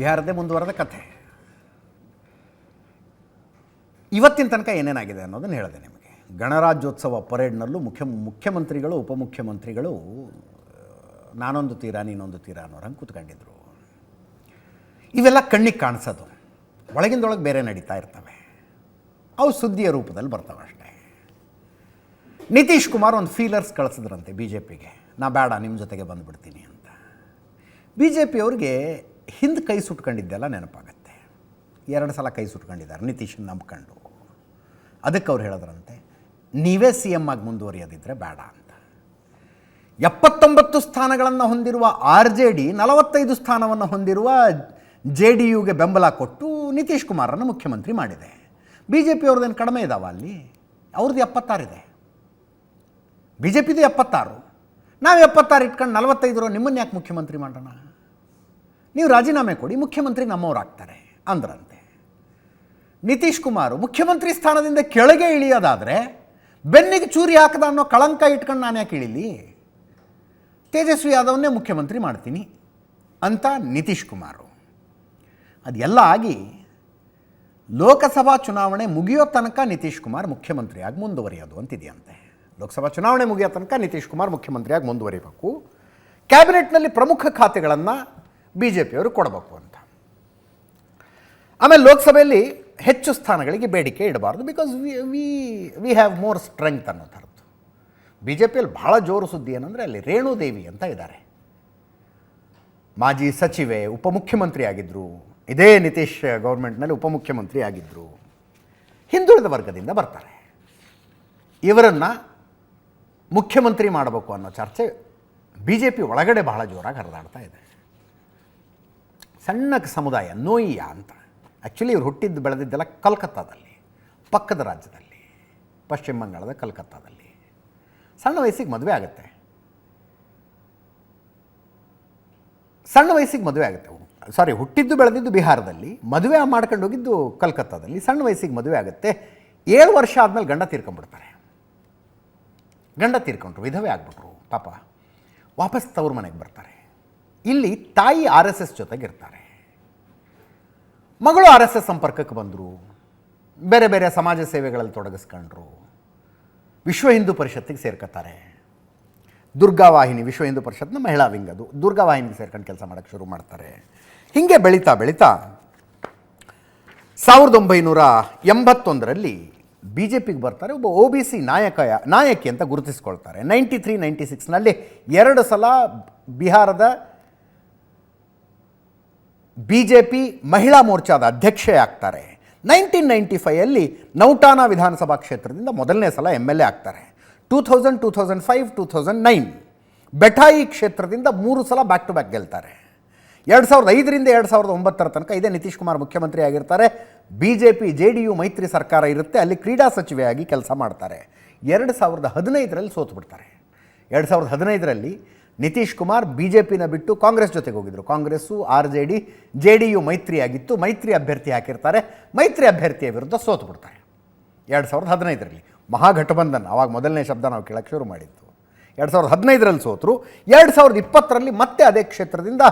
ಬಿಹಾರದೇ ಮುಂದುವರೆದ ಕಥೆ. ಇವತ್ತಿನ ತನಕ ಏನೇನಾಗಿದೆ ಅನ್ನೋದನ್ನು ಹೇಳಿದೆ ನಿಮಗೆ. ಗಣರಾಜ್ಯೋತ್ಸವ ಪರೇಡ್ನಲ್ಲೂ ಮುಖ್ಯ, ಮುಖ್ಯಮಂತ್ರಿಗಳು, ಉಪಮುಖ್ಯಮಂತ್ರಿಗಳು, ನಾನೊಂದು ತೀರ, ನೀನೊಂದು ತೀರ ಅನ್ನೋರಂಗೆ ಕೂತ್ಕೊಂಡಿದ್ರು. ಇವೆಲ್ಲ ಕಣ್ಣಿಗೆ ಕಾಣಿಸೋದು. ಒಳಗಿಂದೊಳಗೆ ಬೇರೆ ನಡೀತಾ ಇರ್ತವೆ. ಅವು ಸುದ್ದಿಯ ರೂಪದಲ್ಲಿ ಬರ್ತವೆ ಅಷ್ಟೇ. ನಿತೀಶ್ ಕುಮಾರ್ ಒಂದು ಫೀಲರ್ಸ್ ಕಳಿಸಿದ್ರಂತೆ ಬಿ ಜೆ ಪಿಗೆ ನಾ ಬೇಡ ನಿಮ್ಮ ಜೊತೆಗೆ ಬಂದುಬಿಡ್ತೀನಿ ಅಂತ. ಬಿ ಜೆ ಪಿಯವ್ರಿಗೆ ಹಿಂದೆ ಕೈ ಸುಟ್ಕೊಂಡಿದ್ದೆಲ್ಲ ನೆನಪಾಗತ್ತೆ. ಎರಡು ಸಲ ಕೈ ಸುಟ್ಕೊಂಡಿದ್ದಾರೆ, ನಿತೀಶನ್ ನಂಬ್ಕೊಂಡು. ಅದಕ್ಕೆ ಅವ್ರು ಹೇಳಿದ್ರಂತೆ, ನೀವೇ ಸಿ ಎಂ ಆಗಿ ಮುಂದುವರಿಯೋದಿದ್ರೆ ಬೇಡ ಅಂತ. ಎಪ್ಪತ್ತೊಂಬತ್ತು ಸ್ಥಾನಗಳನ್ನು ಹೊಂದಿರುವ ಆರ್ ಜೆ ಡಿ, ನಲವತ್ತೈದು ಸ್ಥಾನವನ್ನು ಹೊಂದಿರುವ ಜೆ ಡಿ ಯುಗೆ ಬೆಂಬಲ ಕೊಟ್ಟು ನಿತೀಶ್ ಕುಮಾರನ್ನು ಮುಖ್ಯಮಂತ್ರಿ ಮಾಡಿದೆ. ಬಿ ಜೆ ಪಿಯವ್ರದ್ದೇನು ಕಡಿಮೆ ಇದಾವ ಅಲ್ಲಿ? ಅವ್ರದ್ದು ಎಪ್ಪತ್ತಾರಿದೆ ಬಿ ಜೆ ಪಿದು ಎಪ್ಪತ್ತಾರು. ನಾವು ಎಪ್ಪತ್ತಾರು ಇಟ್ಕೊಂಡು ನಲವತ್ತೈದರ ನಿಮ್ಮನ್ನು ಯಾಕೆ ಮುಖ್ಯಮಂತ್ರಿ ಮಾಡೋಣ ನೀವು ರಾಜೀನಾಮೆ ಕೊಡಿ, ಮುಖ್ಯಮಂತ್ರಿ ನಮ್ಮವರಾಗ್ತಾರೆ ಅಂದ್ರಂತೆ. ನಿತೀಶ್ ಕುಮಾರ್, ಮುಖ್ಯಮಂತ್ರಿ ಸ್ಥಾನದಿಂದ ಕೆಳಗೆ ಇಳಿಯೋದಾದರೆ ಬೆನ್ನಿಗೆ ಚೂರಿ ಹಾಕದ ಅನ್ನೋ ಕಳಂಕ ಇಟ್ಕೊಂಡು ನಾನು ಯಾಕೆ ಇಳಿಲಿ? ತೇಜಸ್ವಿ ಯಾದವನ್ನೇ ಮುಖ್ಯಮಂತ್ರಿ ಮಾಡ್ತೀನಿ ಅಂತ ನಿತೀಶ್ ಕುಮಾರು. ಅದೆಲ್ಲ ಆಗಿ ಲೋಕಸಭಾ ಚುನಾವಣೆ ಮುಗಿಯೋ ತನಕ ನಿತೀಶ್ ಕುಮಾರ್ ಮುಖ್ಯಮಂತ್ರಿಯಾಗಿ ಮುಂದುವರಿಯೋದು ಅಂತಿದೆಯಂತೆ. ಲೋಕಸಭಾ ಚುನಾವಣೆ ಮುಗಿಯೋ ತನಕ ನಿತೀಶ್ ಕುಮಾರ್ ಮುಖ್ಯಮಂತ್ರಿಯಾಗಿ ಮುಂದುವರಿಬೇಕು. ಕ್ಯಾಬಿನೆಟ್ನಲ್ಲಿ ಪ್ರಮುಖ ಖಾತೆಗಳನ್ನು ಬಿ ಜೆ ಪಿಯವರು ಕೊಡಬೇಕು ಅಂತ. ಆಮೇಲೆ ಲೋಕಸಭೆಯಲ್ಲಿ ಹೆಚ್ಚು ಸ್ಥಾನಗಳಿಗೆ ಬೇಡಿಕೆ ಇಡಬಾರ್ದು because we we we have more strength ಅನ್ನೋ ಥರದ್ದು. ಬಿ ಜೆ ಪಿಯಲ್ಲಿ ಭಾಳ ಜೋರು ಸುದ್ದಿ ಏನಂದರೆ ಅಲ್ಲಿ ರೇಣುದೇವಿ ಅಂತ ಇದ್ದಾರೆ. ಮಾಜಿ ಸಚಿವೆ, ಉಪಮುಖ್ಯಮಂತ್ರಿ ಆಗಿದ್ದರು ಇದೇ ನಿತೀಶ್ ಗೌರ್ಮೆಂಟ್ನಲ್ಲಿ ಉಪಮುಖ್ಯಮಂತ್ರಿ ಆಗಿದ್ದರು ಹಿಂದುಳಿದ ವರ್ಗದಿಂದ ಬರ್ತಾರೆ. ಇವರನ್ನು ಮುಖ್ಯಮಂತ್ರಿ ಮಾಡಬೇಕು ಅನ್ನೋ ಚರ್ಚೆ ಬಿ ಜೆ ಪಿ ಒಳಗಡೆ ಬಹಳ ಜೋರಾಗಿ ಹರಿದಾಡ್ತಾ ಇದೆ. ಸಣ್ಣ ಸಮುದಾಯ, ನೋಯಿಯ ಅಂತ. ಆ್ಯಕ್ಚುಲಿ ಇವ್ರು ಹುಟ್ಟಿದ್ದು ಬೆಳೆದಿದ್ದೆಲ್ಲ ಕಲ್ಕತ್ತಾದಲ್ಲಿ, ಪಕ್ಕದ ರಾಜ್ಯದಲ್ಲಿ, ಪಶ್ಚಿಮ ಬಂಗಾಳದ ಕಲ್ಕತ್ತಾದಲ್ಲಿ. ಸಣ್ಣ ವಯಸ್ಸಿಗೆ ಮದುವೆ ಆಗುತ್ತೆ. ಸಣ್ಣ ವಯಸ್ಸಿಗೆ ಮದುವೆ ಆಗುತ್ತೆ. ಸಾರಿ ಹುಟ್ಟಿದ್ದು ಬೆಳೆದಿದ್ದು ಬಿಹಾರದಲ್ಲಿ, ಮದುವೆ ಮಾಡ್ಕೊಂಡು ಹೋಗಿದ್ದು ಕಲ್ಕತ್ತಾದಲ್ಲಿ ಸಣ್ಣ ವಯಸ್ಸಿಗೆ ಮದುವೆ ಆಗುತ್ತೆ. ಏಳು ವರ್ಷ ಆದಮೇಲೆ ಗಂಡ ತೀರ್ಕೊಂಡ್ಬಿಡ್ತಾರೆ. ಗಂಡ ತೀರ್ಕೊಂಡ್ರು, ವಿಧವೆ ಆಗ್ಬಿಟ್ರು, ಪಾಪ. ವಾಪಸ್ ತವ್ರ ಮನೆಗೆ ಬರ್ತಾರೆ. ಇಲ್ಲಿ ತಾಯಿ ಆರ್ ಎಸ್ ಎಸ್ ಜೊತೆಗಿರ್ತಾರೆ. ಮಗಳು ಆರ್ ಎಸ್ ಎಸ್ ಸಂಪರ್ಕಕ್ಕೆ ಬಂದರು. ಬೇರೆ ಬೇರೆ ಸಮಾಜ ಸೇವೆಗಳಲ್ಲಿ ತೊಡಗಿಸ್ಕೊಂಡ್ರು. ವಿಶ್ವ ಹಿಂದೂ ಪರಿಷತ್ತಿಗೆ ಸೇರ್ಕೊತಾರೆ ದುರ್ಗಾವಾಹಿನಿ ವಿಶ್ವ ಹಿಂದೂ ಪರಿಷತ್ನ ಮಹಿಳಾ ವಿಂಗ್ ಅದು. ದುರ್ಗಾವಾಹಿನಿಗೆ ಸೇರ್ಕೊಂಡು ಕೆಲಸ ಮಾಡೋಕ್ಕೆ ಶುರು ಮಾಡ್ತಾರೆ. ಹೀಗೆ ಬೆಳೀತಾ ಬೆಳೀತಾ ಸಾವಿರದ ಒಂಬೈನೂರ ಎಂಬತ್ತೊಂದರಲ್ಲಿ ಬಿ ಜೆ ಪಿಗೆ ಬರ್ತಾರೆ. ಒಬ್ಬ ಒ ಬಿ ಸಿ ನಾಯಕ, ನಾಯಕಿ ಅಂತ ಗುರುತಿಸ್ಕೊಳ್ತಾರೆ. ನೈಂಟಿ ತ್ರೀ, ನೈಂಟಿ ಸಿಕ್ಸ್ನಲ್ಲಿ ಎರಡು ಸಲ ಬಿಹಾರದ ಬಿ ಜೆ ಪಿ ಮಹಿಳಾ ಮೋರ್ಚಾದ ಅಧ್ಯಕ್ಷೆ ಆಗ್ತಾರೆ. ನೈನ್ಟೀನ್ ನೈಂಟಿ ಫೈಯಲ್ಲಿ ನೌಟಾನಾ ವಿಧಾನಸಭಾ ಕ್ಷೇತ್ರದಿಂದ ಮೊದಲನೇ ಸಲ ಎಂ ಎಲ್ ಎ ಆಗ್ತಾರೆ. Two thousand two thousand five, two thousand nine ಬೆಠಾಯಿ ಕ್ಷೇತ್ರದಿಂದ ಮೂರು ಸಲ ಬ್ಯಾಕ್ ಟು ಬ್ಯಾಕ್ ಗೆಲ್ತಾರೆ. ಎರಡು ಸಾವಿರದ ಐದರಿಂದ ಎರಡು ಸಾವಿರದ ಒಂಬತ್ತರ ತನಕ ಇದೇ ನಿತೀಶ್ ಕುಮಾರ್ ಮುಖ್ಯಮಂತ್ರಿ ಆಗಿರ್ತಾರೆ. B J P J D U, ಮೈತ್ರಿ ಸರ್ಕಾರ ಇರುತ್ತೆ. ಅಲ್ಲಿ ಕ್ರೀಡಾ ಸಚಿವೆಯಾಗಿ ಕೆಲಸ ಮಾಡ್ತಾರೆ. ಎರಡು ಸಾವಿರದ ಹದಿನೈದರಲ್ಲಿ ಸೋತು ಬಿಡ್ತಾರೆ ಎರಡು ಸಾವಿರದ ಹದಿನೈದರಲ್ಲಿ ನಿತೀಶ್ ಕುಮಾರ್ ಬಿ ಜೆ ಪಿನ ಬಿಟ್ಟು ಕಾಂಗ್ರೆಸ್ ಜೊತೆಗೆ ಹೋಗಿದ್ರು. Congress, R J D J D U ಮೈತ್ರಿ ಆಗಿತ್ತು ಮೈತ್ರಿ ಅಭ್ಯರ್ಥಿ ಹಾಕಿರ್ತಾರೆ. ಮೈತ್ರಿ ಅಭ್ಯರ್ಥಿಯ ವಿರುದ್ಧ ಸೋತು ಬಿಡ್ತಾರೆ. ಎರಡು ಸಾವಿರದ ಹದಿನೈದರಲ್ಲಿ ಮಹಾಗಠಬಂಧನ್, ಅವಾಗ ಮೊದಲನೇ ಶಬ್ದ ನಾವು ಕೇಳಕ್ಕೆ ಶುರು ಮಾಡಿದ್ದು. ಎರಡು ಸಾವಿರದ ಹದಿನೈದರಲ್ಲಿ ಸೋತರು. ಎರಡು ಸಾವಿರದ ಇಪ್ಪತ್ತರಲ್ಲಿ ಮತ್ತೆ ಅದೇ ಕ್ಷೇತ್ರದಿಂದ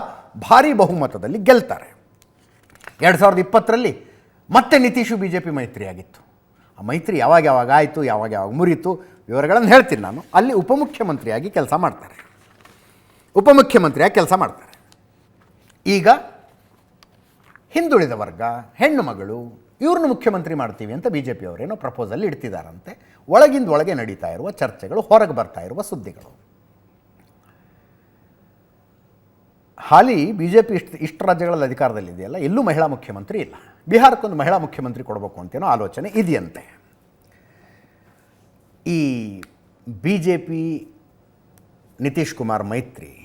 ಭಾರೀ ಬಹುಮತದಲ್ಲಿ ಗೆಲ್ತಾರೆ. ಎರಡು ಸಾವಿರದ ಇಪ್ಪತ್ತರಲ್ಲಿ ಮತ್ತೆ ನಿತೀಶು ಬಿ ಜೆ ಪಿ ಮೈತ್ರಿ ಆಗಿತ್ತು ಆ ಮೈತ್ರಿ ಯಾವಾಗ ಯಾವಾಗ ಆಯಿತು, ಯಾವಾಗ ಯಾವಾಗ ಮುರಿಯಿತು ವಿವರಗಳನ್ನು ಹೇಳ್ತೀನಿ ನಾನು. ಅಲ್ಲಿ ಉಪಮುಖ್ಯಮಂತ್ರಿಯಾಗಿ ಕೆಲಸ ಮಾಡ್ತಾರೆ. ಉಪಮುಖ್ಯಮಂತ್ರಿಯಾಗಿ ಕೆಲಸ ಮಾಡ್ತಾರೆ. ಈಗ ಹಿಂದುಳಿದ ವರ್ಗ, ಹೆಣ್ಣು ಮಗಳು ಇವ್ರನ್ನ ಮುಖ್ಯಮಂತ್ರಿ ಮಾಡ್ತೀವಿ ಅಂತ ಬಿ ಜೆ ಪಿಯವರೇನೋ ಪ್ರಪೋಸಲ್ ಇಡ್ತಿದ್ದಾರಂತೆ ಒಳಗಿಂದ ಒಳಗೆ ನಡೀತಾ ಇರುವ ಚರ್ಚೆಗಳು, ಹೊರಗೆ ಬರ್ತಾ ಇರುವ ಸುದ್ದಿಗಳು. ಹಾಲಿ ಬಿ ಜೆ ಪಿ ಇಷ್ಟು ಇಷ್ಟು ರಾಜ್ಯಗಳಲ್ಲಿ ಅಧಿಕಾರದಲ್ಲಿದೆಯಲ್ಲ ಎಲ್ಲೂ ಮಹಿಳಾ ಮುಖ್ಯಮಂತ್ರಿ ಇಲ್ಲ. ಬಿಹಾರಕ್ಕೊಂದು ಮಹಿಳಾ ಮುಖ್ಯಮಂತ್ರಿ ಕೊಡಬೇಕು ಅಂತೇನೋ ಆಲೋಚನೆ ಇದೆಯಂತೆ. ಈ ಬಿ ಜೆ ನಿತೀಶ್ ಕುಮಾರ್ ಮೈತ್ರಿ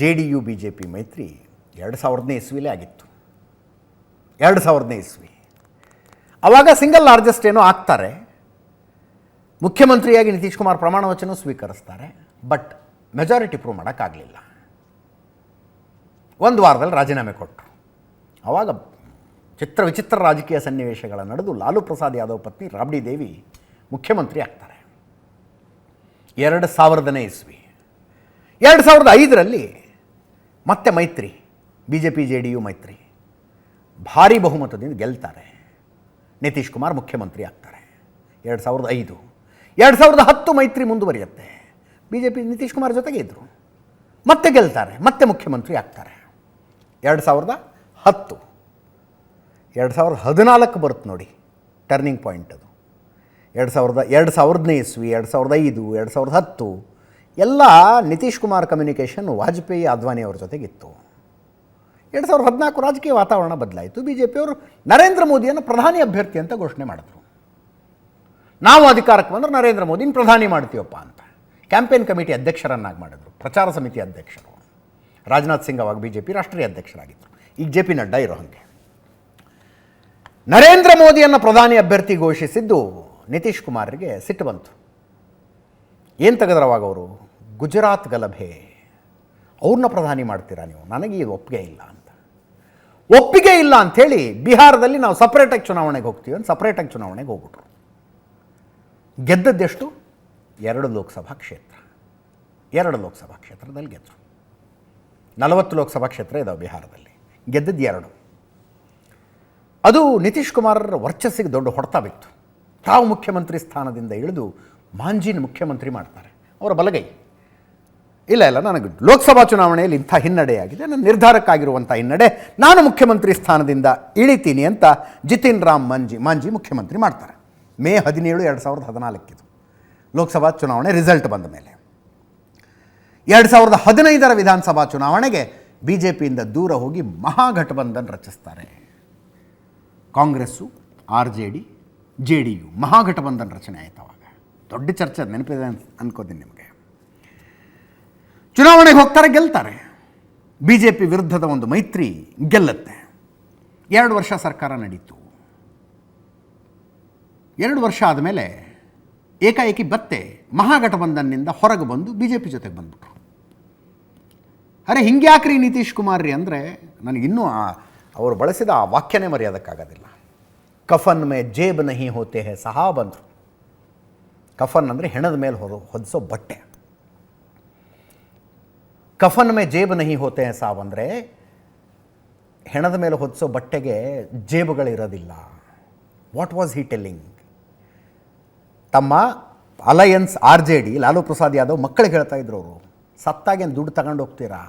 J D U, B J P ಮೈತ್ರಿ ಎರಡು ಸಾವಿರದನೇ ಇಸ್ವಿಲೇ ಆಗಿತ್ತು. ಎರಡು ಸಾವಿರದನೇ ಇಸ್ವಿ. ಆವಾಗ ಸಿಂಗಲ್ ಲಾರ್ಜೆಸ್ಟ್ ಏನೋ ಆಗ್ತಾರೆ. ಮುಖ್ಯಮಂತ್ರಿಯಾಗಿ ನಿತೀಶ್ ಕುಮಾರ್ ಪ್ರಮಾಣ ವಚನ ಸ್ವೀಕರಿಸ್ತಾರೆ. ಬಟ್ ಮೆಜಾರಿಟಿ ಪ್ರೂವ್ ಮಾಡೋಕ್ಕಾಗಲಿಲ್ಲ. ಒಂದು ವಾರದಲ್ಲಿ ರಾಜೀನಾಮೆ ಕೊಟ್ಟರು. ಆವಾಗ ಚಿತ್ರ ವಿಚಿತ್ರ ರಾಜಕೀಯ ಸನ್ನಿವೇಶಗಳ ನಡೆದು ಲಾಲು ಪ್ರಸಾದ್ ಯಾದವ್ ಪತ್ನಿ ರಾಬ್ಡಿ ದೇವಿ ಮುಖ್ಯಮಂತ್ರಿ ಆಗ್ತಾರೆ. ಎರಡು ಸಾವಿರದನೇ ಇಸ್ವಿ. ಎರಡು ಸಾವಿರದ ಐದರಲ್ಲಿ ಮತ್ತೆ ಮೈತ್ರಿ B J P J D U ಮೈತ್ರಿ. ಭಾರಿ ಬಹುಮತದಿಂದ ಗೆಲ್ತಾರೆ. ನಿತೀಶ್ ಕುಮಾರ್ ಮುಖ್ಯಮಂತ್ರಿ ಆಗ್ತಾರೆ. ಎರಡು ಸಾವಿರದ ಐದು, ಎರಡು ಸಾವಿರದ ಹತ್ತು ಮೈತ್ರಿ ಮುಂದುವರಿಯುತ್ತೆ. B J P Nitish Kumar ಜೊತೆಗೆ ಇದ್ದರು ಮತ್ತೆ ಗೆಲ್ತಾರೆ, ಮತ್ತೆ ಮುಖ್ಯಮಂತ್ರಿ ಆಗ್ತಾರೆ. ಎರಡು ಸಾವಿರದ ಹತ್ತು, ಎರಡು ಸಾವಿರದ ಹದಿನಾಲ್ಕು ಬರುತ್ತೆ ನೋಡಿ ಟರ್ನಿಂಗ್ ಪಾಯಿಂಟ್ ಅದು. ಎರಡು ಸಾವಿರದ, ಎರಡು ಸಾವಿರದನೇ ಇಸ್ವಿ, ಎರಡು ಸಾವಿರದ ಐದು, ಎರಡು ಸಾವಿರದ ಹತ್ತು ಎಲ್ಲ ನಿತೀಶ್ ಕುಮಾರ್ ಕಮ್ಯುನಿಕೇಷನ್ ವಾಜಪೇಯಿ ಅದ್ವಾನಿ ಅವ್ರ ಜೊತೆಗಿತ್ತು. ಎರಡು ಸಾವಿರದ ಹದಿನಾಲ್ಕು ರಾಜಕೀಯ ವಾತಾವರಣ ಬದಲಾಯಿತು. ಬಿ ಜೆ ಪಿಯವರು ನರೇಂದ್ರ ಮೋದಿಯನ್ನು ಪ್ರಧಾನಿ ಅಭ್ಯರ್ಥಿ ಅಂತ ಘೋಷಣೆ ಮಾಡಿದ್ರು. ನಾವು ಅಧಿಕಾರಕ್ಕೆ ಬಂದ್ರೆ ನರೇಂದ್ರ ಮೋದಿನ ಪ್ರಧಾನಿ ಮಾಡ್ತೀವಪ್ಪ ಅಂತ. ಕ್ಯಾಂಪೇನ್ ಕಮಿಟಿ ಅಧ್ಯಕ್ಷರನ್ನಾಗಿ ಮಾಡಿದ್ರು. ಪ್ರಚಾರ ಸಮಿತಿ ಅಧ್ಯಕ್ಷರು. ರಾಜನಾಥ್ ಸಿಂಗ್ ಅವಾಗ ಬಿ ಜೆ ಪಿ ರಾಷ್ಟ್ರೀಯ ಅಧ್ಯಕ್ಷರಾಗಿದ್ದರು ಈಗ ಜೆ ಪಿ ನಡ್ಡಾ ಇರೋ ಹಾಗೆ. ನರೇಂದ್ರ ಮೋದಿಯನ್ನು ಪ್ರಧಾನಿ ಅಭ್ಯರ್ಥಿ ಘೋಷಿಸಿದ್ದು ನಿತೀಶ್ ಕುಮಾರ್ಗೆ ಸಿಟ್ಟು ಬಂತು. ಏನು ತೆಗೆದ್ರವಾಗ ಅವರು? ಗುಜರಾತ್ ಗಲಭೆ ಅವ್ರನ್ನ ಪ್ರಧಾನಿ ಮಾಡ್ತೀರಾ ನೀವು? ನನಗೆ ಇದು ಒಪ್ಪಿಗೆ ಇಲ್ಲ ಅಂತ. ಒಪ್ಪಿಗೆ ಇಲ್ಲ ಅಂಥೇಳಿ ಬಿಹಾರದಲ್ಲಿ ನಾವು ಸಪ್ರೇಟಾಗಿ ಚುನಾವಣೆಗೆ ಹೋಗ್ತೀವಿ ಅಂತ ಸಪ್ರೇಟಾಗಿ ಚುನಾವಣೆಗೆ ಹೋಗ್ಬಿಟ್ರು. ಗೆದ್ದದ್ದೆಷ್ಟು ಎರಡು ಲೋಕಸಭಾ ಕ್ಷೇತ್ರ. ಎರಡು ಲೋಕಸಭಾ ಕ್ಷೇತ್ರದಲ್ಲಿ ಗೆದ್ದರು ನಲವತ್ತು ಲೋಕಸಭಾ ಕ್ಷೇತ್ರ ಇದಾವೆ ಬಿಹಾರದಲ್ಲಿ. ಗೆದ್ದದ್ದು ಎರಡು. ಅದು ನಿತೀಶ್ ಕುಮಾರ್ ವರ್ಚಸ್ಸಿಗೆ ದೊಡ್ಡ ಹೊಡೆತ ಬಿತ್ತು. ತಾವು ಮುಖ್ಯಮಂತ್ರಿ ಸ್ಥಾನದಿಂದ ಇಳಿದು ಮಾಂಜಿನ ಮುಖ್ಯಮಂತ್ರಿ ಮಾಡ್ತಾರೆ. ಅವರ ಬಲಗೈ. ಇಲ್ಲ ಇಲ್ಲ, ನನಗೆ ಲೋಕಸಭಾ ಚುನಾವಣೆಯಲ್ಲಿ ಇಂಥ ಹಿನ್ನಡೆಯಾಗಿದೆ ನನ್ನ ನಿರ್ಧಾರಕ್ಕಾಗಿರುವಂಥ ಹಿನ್ನಡೆ ನಾನು ಮುಖ್ಯಮಂತ್ರಿ ಸ್ಥಾನದಿಂದ ಇಳಿತೀನಿ ಅಂತ ಜಿತಿನ್ ರಾಮ್ ಮಾಂಜಿ ಮಾಂಜಿ ಮುಖ್ಯಮಂತ್ರಿ ಮಾಡ್ತಾರೆ. ಮೇ ಹದಿನೇಳು, ಎರಡು ಸಾವಿರದ ಹದಿನಾಲ್ಕಿದು ಲೋಕಸಭಾ ಚುನಾವಣೆ ರಿಸಲ್ಟ್ ಬಂದ ಮೇಲೆ. ಎರಡು ಸಾವಿರದ ಹದಿನೈದರ ವಿಧಾನಸಭಾ ಚುನಾವಣೆಗೆ ಬಿ ಜೆ ಪಿಯಿಂದ ದೂರ ಹೋಗಿ Mahagathbandhan ರಚಿಸ್ತಾರೆ. Congress, R J D J D U Mahagathbandhan ರಚನೆ ಆಯ್ತವಾಗ. ದೊಡ್ಡ ಚರ್ಚೆ ಅದು ನೆನಪಿದೆ ಅನ್ಸ್ ಅನ್ಕೋತೀನಿ ನಿಮಗೆ. ಚುನಾವಣೆಗೆ ಹೋಗ್ತಾರೆ, ಗೆಲ್ತಾರೆ. ಬಿ ಜೆ ಪಿ ವಿರುದ್ಧದ ಒಂದು ಮೈತ್ರಿ ಗೆಲ್ಲತ್ತೆ. ಎರಡು ವರ್ಷ ಸರ್ಕಾರ ನಡೀತು. ಎರಡು ವರ್ಷ ಆದಮೇಲೆ ಏಕಾಏಕಿ ಬತ್ತೆ ಮಹಾಗಠಬಂಧನ್ನಿಂದ ಹೊರಗೆ ಬಂದು ಬಿ ಜೆ ಪಿ ಜೊತೆಗೆ ಬಂದ್ಬಿಟ್ರು. ಅರೆ ಹಿಂಗ್ಯಾಕ್ರಿ ನಿತೀಶ್ ಕುಮಾರ್ ರೀ ಅಂದರೆ ನನಗಿನ್ನೂ ಆ- ಅವರು ಬಳಸಿದ ಆ ವಾಕ್ಯನೇ ಮರ್ಯಾದಕ್ಕಾಗೋದಿಲ್ಲ. ಕಫನ್ ಮೇ ಜೇಬ್ ನಹಿ ಹೋತೆ ಹೇ ಸಹ ಬಂದರು. ಕಫನ್ ಅಂದರೆ ಹೆಣದ ಮೇಲೆ ಹೊರ ಹೊದಿಸೋ ಬಟ್ಟೆ. ಕಫನ್ ಮೇ ಜೇಬ್ ನಹಿ ಹೋತೆ ಸಾವ್ ಅಂದರೆ ಹೆಣದ ಮೇಲೆ ಹೊದಿಸೋ ಬಟ್ಟೆಗೆ ಜೇಬುಗಳಿರೋದಿಲ್ಲ. ವಾಟ್ ವಾಸ್ ಹಿ ಟೆಲ್ಲಿಂಗ್ ತಮ್ಮ alliance R J D, Lalu Prasad Yadav ಮಕ್ಕಳಿಗೆ ಹೇಳ್ತಾ ಇದ್ರು ಅವರು ಸತ್ತಾಗೇನು ದುಡ್ಡು ತಗೊಂಡು ಹೋಗ್ತೀರಾ?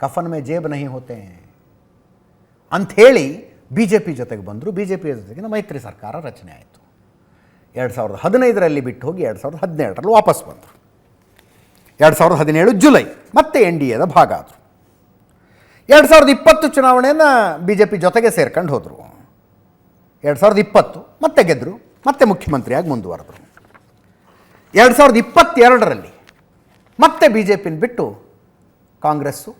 ಕಫನ್ ಮೇ ಜೇಬ್ ನಹಿ ಹೋತೆ. ಅಂಥೇಳಿ ಬಿ ಜೆ ಪಿ ಜೊತೆಗೆ ಬಂದರು. ಬಿ ಜೆ ಪಿ ಜೊತೆಗಿನ ಮೈತ್ರಿ ಸರ್ಕಾರ ರಚನೆ ಆಯಿತು. ಎರಡು ಸಾವಿರದ ಹದಿನೈದರಲ್ಲಿ ಬಿಟ್ಟು ಹೋಗಿ ಎರಡು ಸಾವಿರದ ಹದಿನೇಳರಲ್ಲಿ ವಾಪಸ್ ಬಂದರು. ಎರಡು ಸಾವಿರದ ಹದಿನೇಳು ಜುಲೈ, ಮತ್ತೆ ಎನ್ ಡಿ ಎದ ಭಾಗ ಆದರು. ಎರಡು ಸಾವಿರದ ಇಪ್ಪತ್ತು ಚುನಾವಣೆಯನ್ನು ಬಿ ಜೆ ಪಿ ಜೊತೆಗೆ ಸೇರ್ಕೊಂಡು ಹೋದರು. ಎರಡು ಸಾವಿರದ ಇಪ್ಪತ್ತು, ಮತ್ತೆ ಗೆದ್ದರು ಮತ್ತೆ ಮುಖ್ಯಮಂತ್ರಿಯಾಗಿ ಮುಂದುವರೆದರು. ಎರಡು ಸಾವಿರದ ಇಪ್ಪತ್ತೆರಡರಲ್ಲಿ ಮತ್ತೆ ಬಿ ಜೆ ಪಿನ ಬಿಟ್ಟು ಕಾಂಗ್ರೆಸ್ಸು,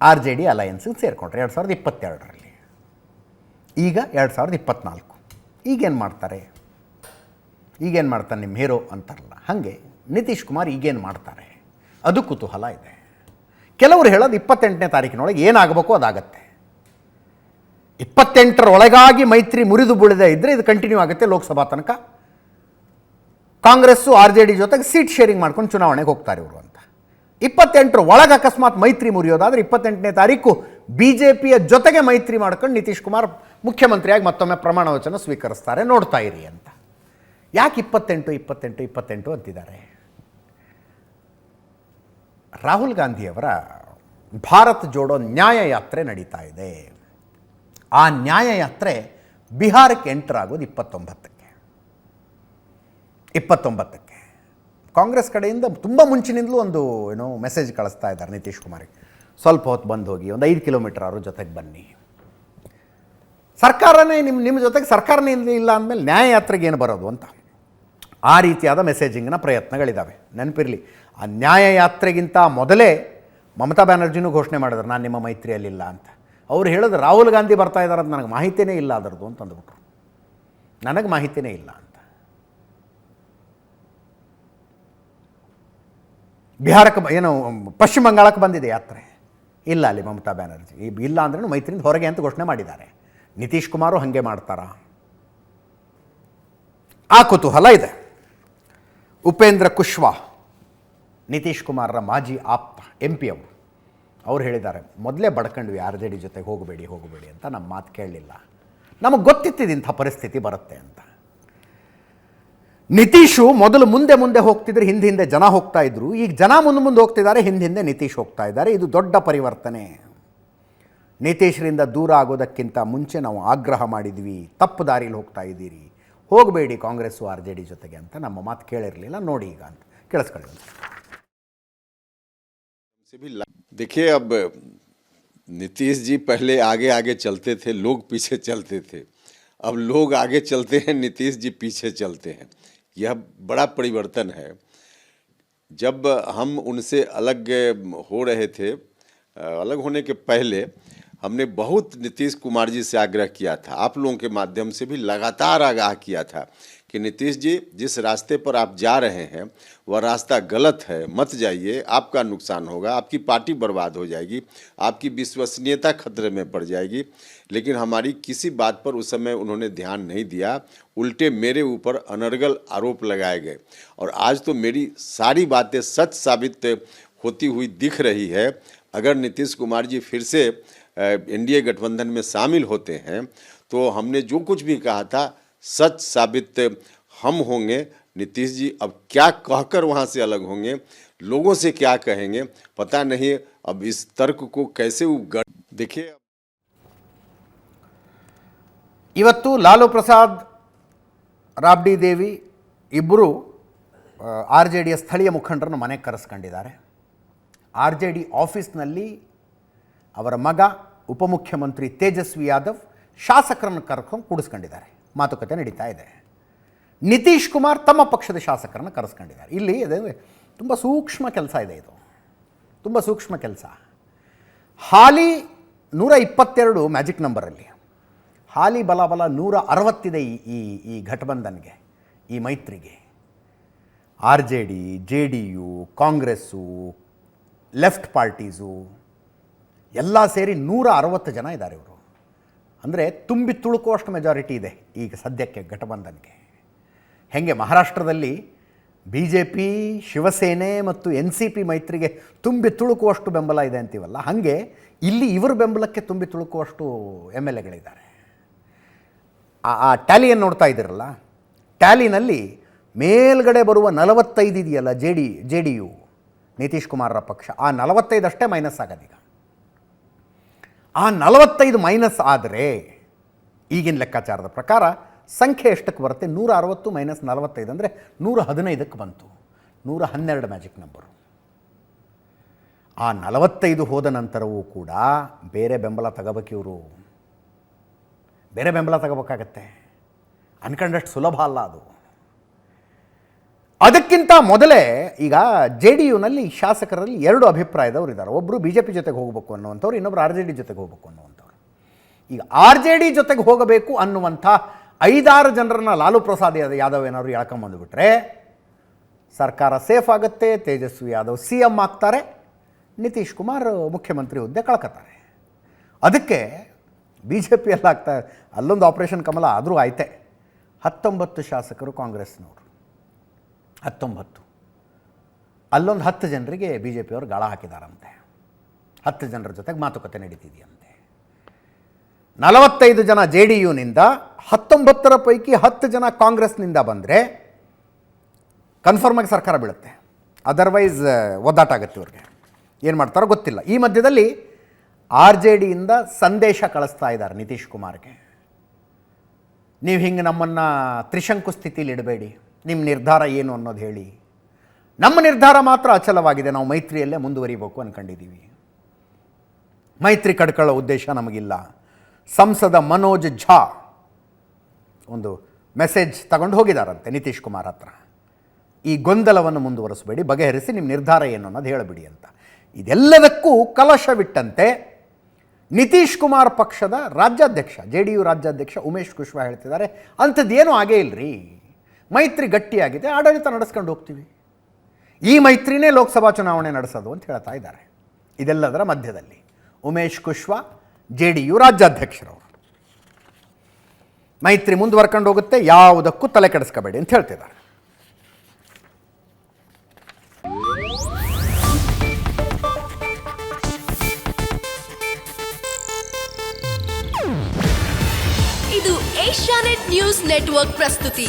ಆರ್ ಜೆ ಡಿ ಅಲಯನ್ಸಿಗೆ ಸೇರಿಕೊಂಡ್ರು ಎರಡು ಸಾವಿರದ ಇಪ್ಪತ್ತೆರಡರಲ್ಲಿ. ಈಗ ಎರಡು ಸಾವಿರದ ಇಪ್ಪತ್ತ್ನಾಲ್ಕು ಈಗೇನು ಮಾಡ್ತಾರೆ? ಈಗೇನು ಮಾಡ್ತಾನೆ ನಿಮ್ಮ ಹೀರೋ ಅಂತಾರಲ್ಲ, ಹಾಗೆ ನಿತೀಶ್ ಕುಮಾರ್ ಈಗೇನು ಮಾಡ್ತಾರೆ? ಅದು ಕುತೂಹಲ ಇದೆ. ಕೆಲವರು ಹೇಳೋದು ಇಪ್ಪತ್ತೆಂಟನೇ ತಾರೀಕಿನೊಳಗೆ ಏನಾಗಬೇಕು ಅದಾಗತ್ತೆ. ಇಪ್ಪತ್ತೆಂಟರೊಳಗಾಗಿ ಮೈತ್ರಿ ಮುರಿದು ಬೀಳದೆ ಇದ್ದರೆ ಇದು ಕಂಟಿನ್ಯೂ ಆಗುತ್ತೆ ಲೋಕಸಭಾ ತನಕ. ಕಾಂಗ್ರೆಸ್ಸು, ಆರ್ ಜೆ ಡಿ ಜೊತೆಗೆ ಸೀಟ್ ಶೇರಿಂಗ್ ಮಾಡ್ಕೊಂಡು ಚುನಾವಣೆಗೆ ಹೋಗ್ತಾರೆ ಇವರು ಅಂತ. ಇಪ್ಪತ್ತೆಂಟರ ಒಳಗೆ ಅಕಸ್ಮಾತ್ ಮೈತ್ರಿ ಮುರಿಯೋದಾದರೆ ಇಪ್ಪತ್ತೆಂಟನೇ ತಾರೀಕು ಬಿ ಜೆ ಪಿಯ ಜೊತೆಗೆ ಮೈತ್ರಿ ಮಾಡ್ಕೊಂಡು ನಿತೀಶ್ ಕುಮಾರ್ ಮುಖ್ಯಮಂತ್ರಿಯಾಗಿ ಮತ್ತೊಮ್ಮೆ ಪ್ರಮಾಣ ವಚನ ಸ್ವೀಕರಿಸ್ತಾರೆ, ನೋಡ್ತಾ ಇರಿ ಅಂತ. ಯಾಕೆ ಇಪ್ಪತ್ತೆಂಟು ಇಪ್ಪತ್ತೆಂಟು ಇಪ್ಪತ್ತೆಂಟು ಅಂತಿದ್ದಾರೆ? ರಾಹುಲ್ ಗಾಂಧಿಯವರ ಭಾರತ್ ಜೋಡೋ ನ್ಯಾಯ ಯಾತ್ರೆ ನಡೀತಾ ಇದೆ. ಆ ನ್ಯಾಯ ಯಾತ್ರೆ ಬಿಹಾರಕ್ಕೆ ಎಂಟರ್ ಆಗೋದು ಇಪ್ಪತ್ತೊಂಬತ್ತಕ್ಕೆ. ಇಪ್ಪತ್ತೊಂಬತ್ತಕ್ಕೆ. ಕಾಂಗ್ರೆಸ್ ಕಡೆಯಿಂದ ತುಂಬ ಮುಂಚಿನಿಂದಲೂ ಒಂದು, ಏನೋ ಮೆಸೇಜ್ ಕಳಿಸ್ತಾ ಇದ್ದಾರೆ ನಿತೀಶ್ ಕುಮಾರಿಗೆ ಸ್ವಲ್ಪ ಹೊತ್ತು ಬಂದು ಹೋಗಿ, ಒಂದು ಐದು ಕಿಲೋಮೀಟರ್ ಅವ್ರ ಜೊತೆಗೆ ಬನ್ನಿ. ಸರ್ಕಾರನೇ ನಿಮ್ಮ ನಿಮ್ಮ ಜೊತೆಗೆ ಸರ್ಕಾರನೇ ಇಲ್ಲ- ಅಂದಮೇಲೆ ನ್ಯಾಯ ಯಾತ್ರೆಗೆ ಏನು ಬರೋದು ಅಂತ. ಆ ರೀತಿಯಾದ ಮೆಸೇಜಿಂಗ್ನ ಪ್ರಯತ್ನಗಳಿದ್ದಾವೆ ನೆನಪಿರಲಿ, ಆ ನ್ಯಾಯ ಯಾತ್ರೆಗಿಂತ ಮೊದಲೇ ಮಮತಾ ಬ್ಯಾನರ್ಜಿನೂ ಘೋಷಣೆ ಮಾಡಿದ್ರು, ನಾನು ನಿಮ್ಮ ಮೈತ್ರಿಯಲ್ಲಿಲ್ಲ ಅಂತ. ಅವ್ರು ಹೇಳಿದ್ರು, ರಾಹುಲ್ ಗಾಂಧಿ ಬರ್ತಾ ಇದ್ದಾರೆ ಅಂತ ನನಗೆ ಮಾಹಿತಿನೇ ಇಲ್ಲ ಅದರದ್ದು ಅಂತ ಅಂದ್ಬಿಟ್ರು. ನನಗೆ ಮಾಹಿತಿನೇ ಇಲ್ಲ ಅಂತ. ಬಿಹಾರಕ್ಕೆ ಏನು, ಪಶ್ಚಿಮ ಬಂಗಾಳಕ್ಕೆ ಬಂದಿದೆ ಯಾತ್ರೆ. ಇಲ್ಲ ಅಲ್ಲಿ ಮಮತಾ ಬ್ಯಾನರ್ಜಿ. ಇಲ್ಲ ಅಂದ್ರೂ ಮೈತ್ರಿಯಿಂದ ಹೊರಗೆ ಅಂತ ಘೋಷಣೆ ಮಾಡಿದ್ದಾರೆ. ನಿತೀಶ್ ಕುಮಾರು ಹಾಗೆ ಮಾಡ್ತಾರಾ? ಆ ಕುತೂಹಲ ಇದೆ. ಉಪೇಂದ್ರ ಕುಶ್ವಾ, ನಿತೀಶ್ ಕುಮಾರ್ರ ಮಾಜಿ ಆಪ್ತ ಎಂ ಪಿ ಅವರು. ಅವ್ರು ಹೇಳಿದ್ದಾರೆ, ಮೊದಲೇ ಬಡ್ಕಂಡ್ವಿ ಆರ್ ಜೆ ಜೊತೆಗೆ ಹೋಗಬೇಡಿ ಹೋಗಬೇಡಿ ಅಂತ ನಮ್ಮ ಮಾತು ಕೇಳಲಿಲ್ಲ. ನಮಗೆ ಗೊತ್ತಿತ್ತಿದ್ದು ಇಂಥ ಪರಿಸ್ಥಿತಿ ಬರುತ್ತೆ ಅಂತ. ನಿತೀಶು ಮೊದಲು ಮುಂದೆ ಮುಂದೆ ಹೋಗ್ತಿದ್ರೆ, ಹಿಂದೆ ಹಿಂದೆ ಜನ ಹೋಗ್ತಾ ಇದ್ರು. ಈಗ ಜನ ಮುಂದೆ ಮುಂದೆ ಹೋಗ್ತಿದ್ದಾರೆ, ಹಿಂದೆ ಹಿಂದೆ ನಿತೀಶ್ ಹೋಗ್ತಾ ಇದ್ದಾರೆ. ಇದು ದೊಡ್ಡ ಪರಿವರ್ತನೆ. ನಿತೀಶ್ರಿಂದ ದೂರ ಆಗೋದಕ್ಕಿಂತ ಮುಂಚೆ ನಾವು ಆಗ್ರಹ ಮಾಡಿದ್ವಿ, ತಪ್ಪು ದಾರಿಲಿ ಹೋಗ್ತಾ ಇದ್ದೀರಿ. ಹೋಗಬೇಡಿ ಕಾಂಗ್ರೆಸ್ಸು ಆರ್ ಜೆ ಡಿ ಜೊತೆಗೆ ಅಂತ ನಮ್ಮ ಮಾತು ಕೇಳಿರಲಿಲ್ಲ ನೋಡಿ ಈಗ ಅಂತ ಕೇಳಿಸ್ಕೊಳ್ಳಿ ಒಂದು. से भी ला- देखिए अब नीतीश जी पहले आगे आगे चलते थे लोग पीछे चलते थे अब लोग आगे चलते हैं नीतीश जी पीछे चलते हैं यह बड़ा परिवर्तन है जब हम उनसे अलग हो रहे थे अलग होने के पहले हमने बहुत नीतीश कुमार जी से आग्रह किया था। आप लोगों के माध्यम से भी लगातार आगाह किया था कि नीतीश जी, जिस रास्ते पर आप जा रहे हैं, वह रास्ता गलत है, मत जाइए, आपका नुकसान होगा, आपकी पार्टी बर्बाद हो जाएगी, आपकी विश्वसनीयता खतरे में पड़ जाएगी। लेकिन हमारी किसी बात पर उस समय उन्होंने ध्यान नहीं दिया, उल्टे मेरे ऊपर अनर्गल आरोप लगाए गए। और आज तो मेरी सारी बातें सच साबित होती हुई दिख रही है। अगर नीतीश कुमार जी फिर से एनडीए गठबंधन में शामिल होते हैं तो हमने जो कुछ भी कहा था सच साबित हम होंगे नीतीश जी अब क्या कहकर वहाँ से अलग होंगे लोगों से क्या कहेंगे पता नहीं अब इस तर्क को कैसे वो गढ़ देखिए ಇವತ್ತು ಲಾಲು ಪ್ರಸಾದ್ ರಾಬ್ಡಿ ದೇವಿ ಇಬ್ಬರು ಆರ್ ಜೆ ಡಿಯ ಸ್ಥಳೀಯ ಮುಖಂಡರನ್ನು ಮನೆಗೆ ಕರೆಸ್ಕೊಂಡಿದ್ದಾರೆ ಆರ್ ಜೆ ಡಿ ಆಫೀಸ್ನಲ್ಲಿ ಅವರ ಮಗ, ಉಪಮುಖ್ಯಮಂತ್ರಿ ತೇಜಸ್ವಿ ಯಾದವ್ ಶಾಸಕರನ್ನು ಕರ್ಕೊಂಡು ಕೂಡಿಸ್ಕೊಂಡಿದ್ದಾರೆ. ಮಾತುಕತೆ ನಡೀತಾ ಇದೆ. ನಿತೀಶ್ ಕುಮಾರ್ ತಮ್ಮ ಪಕ್ಷದ ಶಾಸಕರನ್ನು ಕರೆಸ್ಕೊಂಡಿದ್ದಾರೆ. ಇಲ್ಲಿ ಅದೇ ತುಂಬ ಸೂಕ್ಷ್ಮ ಕೆಲಸ ಇದೆ ಇದು. ತುಂಬ ಸೂಕ್ಷ್ಮ ಕೆಲಸ. ಹಾಲಿ ನೂರ ಇಪ್ಪತ್ತೆರಡು ಮ್ಯಾಜಿಕ್ ನಂಬರಲ್ಲಿ ಹಾಲಿ ಬಲಬಲ ನೂರ ಅರವತ್ತಿದೆ ಈ ಈ ಈ ಘಟಬಂಧನ್ಗೆ, ಈ ಮೈತ್ರಿಗೆ. R J D J D U, Congress, left parties ಎಲ್ಲ ಸೇರಿ ನೂರ ಅರವತ್ತು ಜನ ಇದ್ದಾರೆ ಇವರು. ಅಂದರೆ ತುಂಬಿ ತುಳುಕುವಷ್ಟು ಮೆಜಾರಿಟಿ ಇದೆ ಈಗ ಸದ್ಯಕ್ಕೆ ಘಟಬಂಧನ್ಗೆ. ಹೆಂಗೆ ಮಹಾರಾಷ್ಟ್ರದಲ್ಲಿ ಬಿ ಜೆ ಪಿ ಶಿವಸೇನೆ ಮತ್ತು ಎನ್ ಸಿ ಪಿ ಮೈತ್ರಿಗೆ ತುಂಬಿ ತುಳುಕುವಷ್ಟು ಬೆಂಬಲ ಇದೆ ಅಂತೀವಲ್ಲ, ಹಾಗೆ ಇಲ್ಲಿ ಇವರ ಬೆಂಬಲಕ್ಕೆ ತುಂಬಿ ತುಳುಕುವಷ್ಟು ಎಂ ಎಲ್ ಎಗಳಿದ್ದಾರೆ. ಆ- ಟ್ಯಾಲಿಯನ್ನು ನೋಡ್ತಾ ಇದ್ದೀರಲ್ಲ, ಟ್ಯಾಲಿನಲ್ಲಿ ಮೇಲ್ಗಡೆ ಬರುವ ನಲವತ್ತೈದು ಇದೆಯಲ್ಲ J D J D U Nitish ಕುಮಾರರ ಪಕ್ಷ, ಆ ನಲವತ್ತೈದಷ್ಟೇ ಮೈನಸ್ ಆಗೋದೀಗ. ಆ ನಲವತ್ತೈದು ಮೈನಸ್ ಆದರೆ ಈಗಿನ ಲೆಕ್ಕಾಚಾರದ ಪ್ರಕಾರ ಸಂಖ್ಯೆ ಎಷ್ಟಕ್ಕೆ ಬರುತ್ತೆ? ನೂರ ಅರವತ್ತು ಮೈನಸ್ ನಲವತ್ತೈದು ಅಂದರೆ ನೂರ ಹದಿನೈದಕ್ಕೆ ಬಂತು. ನೂರ ಹನ್ನೆರಡು ಮ್ಯಾಜಿಕ್ ನಂಬರು. ಆ ನಲವತ್ತೈದು ಹೋದ ನಂತರವೂ ಕೂಡ ಬೇರೆ ಬೆಂಬಲ ತಗೋಬೇಕಿವರು. ಬೇರೆ ಬೆಂಬಲ ತಗೋಬೇಕಾಗತ್ತೆ. ಅನ್ಕೊಂಡಷ್ಟು ಸುಲಭ ಅಲ್ಲ ಅದು. ಅದಕ್ಕಿಂತ ಮೊದಲೇ ಈಗ ಜೆ ಡಿ ಯುನಲ್ಲಿ ಶಾಸಕರಲ್ಲಿ ಎರಡು ಅಭಿಪ್ರಾಯದವರು ಇದ್ದಾರೆ ಒಬ್ಬರು ಬಿ ಜೆ ಪಿ ಜೊತೆಗೆ ಹೋಗಬೇಕು ಅನ್ನುವಂಥವ್ರು ಇನ್ನೊಬ್ಬರು ಆರ್ ಜೆ ಡಿ ಜೊತೆಗೆ ಹೋಗಬೇಕು ಅನ್ನುವಂಥವ್ರು. ಈಗ ಆರ್ ಜೆ ಡಿ ಜೊತೆಗೆ ಹೋಗಬೇಕು ಅನ್ನುವಂಥ ಐದಾರು ಜನರನ್ನ ಲಾಲು ಪ್ರಸಾದ್ ಯಾದವ್ ಏನಾದ್ರು ಎಳ್ಕೊಂಬಂದುಬಿಟ್ರೆ ಸರ್ಕಾರ ಸೇಫ್ ಆಗುತ್ತೆ, ತೇಜಸ್ವಿ ಯಾದವ್ ಸಿ ಎಂ ಆಗ್ತಾರೆ, ನಿತೀಶ್ ಕುಮಾರ್ ಮುಖ್ಯಮಂತ್ರಿ ಹುದ್ದೆ ಕಳ್ಕೊತಾರೆ ಅದಕ್ಕೆ ಬಿ ಜೆ ಪಿ ಎಲ್ಲ ಆಗ್ತಾ ಅಲ್ಲೊಂದು ಆಪರೇಷನ್ ಕಮಲ ಆದರೂ ಆಯ್ತೆ. ಹತ್ತೊಂಬತ್ತು ಶಾಸಕರು ಕಾಂಗ್ರೆಸ್ನವರು. ಹತ್ತೊಂಬತ್ತು. ಅಲ್ಲೊಂದು ಹತ್ತು ಜನರಿಗೆ ಬಿ ಜೆ ಪಿಯವರು ಗಾಳ ಹಾಕಿದಾರಂತೆ. ಹತ್ತು ಜನರ ಜೊತೆಗೆ ಮಾತುಕತೆ ನಡೀತಿದೆಯಂತೆ. ನಲವತ್ತೈದು ಜನ ಜೆ ಡಿ ಯುನಿಂದ ಹತ್ತೊಂಬತ್ತರ ಪೈಕಿ ಹತ್ತು ಜನ ಕಾಂಗ್ರೆಸ್ನಿಂದ ಬಂದರೆ ಕನ್ಫರ್ಮಾಗಿ ಸರ್ಕಾರ ಬೀಳುತ್ತೆ. ಅದರ್ವೈಸ್ ಒದ್ದಾಟ ಆಗುತ್ತೆ ಇವ್ರಿಗೆ. ಏನು ಮಾಡ್ತಾರೋ ಗೊತ್ತಿಲ್ಲ. ಈ ಮಧ್ಯದಲ್ಲಿ ಆರ್ ಜೆ ಡಿಯಿಂದ ಸಂದೇಶ ಕಳಿಸ್ತಾ ಇದ್ದಾರೆ ನಿತೀಶ್ ಕುಮಾರ್ಗೆ. ನೀವು ಹಿಂಗೆ ನಮ್ಮನ್ನು ತ್ರಿಶಂಕು ಸ್ಥಿತಿಲಿ ಇಡಬೇಡಿ. ನಿಮ್ಮ ನಿರ್ಧಾರ ಏನು ಅನ್ನೋದು ಹೇಳಿ. ನಮ್ಮ ನಿರ್ಧಾರ ಮಾತ್ರ ಅಚಲವಾಗಿದೆ. ನಾವು ಮೈತ್ರಿಯಲ್ಲೇ ಮುಂದುವರಿಬೇಕು ಅಂದ್ಕೊಂಡಿದ್ದೀವಿ ಮೈತ್ರಿ ಕಡ್ಕೊಳ್ಳೋ ಉದ್ದೇಶ ನಮಗಿಲ್ಲ. ಸಂಸದ ಮನೋಜ್ ಝಾ ಒಂದು ಮೆಸೇಜ್ ತಗೊಂಡು ಹೋಗಿದಾರಂತೆ ನಿತೀಶ್ ಕುಮಾರ್ ಹತ್ರ. ಈ ಗೊಂದಲವನ್ನು ಮುಂದುವರಿಸಬೇಡಿ, ಬಗೆಹರಿಸಿ ನಿಮ್ಮ ನಿರ್ಧಾರ ಏನು ಅನ್ನೋದು ಹೇಳಬಿಡಿ ಅಂತ. ಇದೆಲ್ಲದಕ್ಕೂ ಕಲಶವಿಟ್ಟಂತೆ ನಿತೀಶ್ ಕುಮಾರ್ ಪಕ್ಷದ ರಾಜ್ಯಾಧ್ಯಕ್ಷ, ಜೆ ಡಿ ಯು ರಾಜ್ಯಾಧ್ಯಕ್ಷ ಉಮೇಶ್ ಕುಶ್ವಾ ಹೇಳ್ತಿದ್ದಾರೆ. ಅಂಥದ್ದೇನೂ ಆಗೇ ಇಲ್ಲರಿ ಮೈತ್ರಿ ಗಟ್ಟಿಯಾಗಿದೆ, ಆಡಳಿತ ನಡೆಸ್ಕೊಂಡು ಹೋಗ್ತೀವಿ. ಈ ಮೈತ್ರಿನೇ ಲೋಕಸಭಾ ಚುನಾವಣೆ ನಡೆಸೋದು ಅಂತ ಹೇಳ್ತಾ ಇದ್ದಾರೆ. ಇದೆಲ್ಲದರ ಮಧ್ಯದಲ್ಲಿ Umesh Kushwaha J D U ರಾಜ್ಯಾಧ್ಯಕ್ಷರವರು. ಮೈತ್ರಿ ಮುಂದುವರ್ಕೊಂಡು ಹೋಗುತ್ತೆ, ಯಾವುದಕ್ಕೂ ತಲೆ ಕೆಡಿಸ್ಕೋಬೇಡಿ ಅಂತ ಹೇಳ್ತಿದ್ದಾರೆ. ಇದು ಏಷ್ಯಾನೆಟ್ ನ್ಯೂಸ್ ನೆಟ್ವರ್ಕ್ ಪ್ರಸ್ತುತಿ.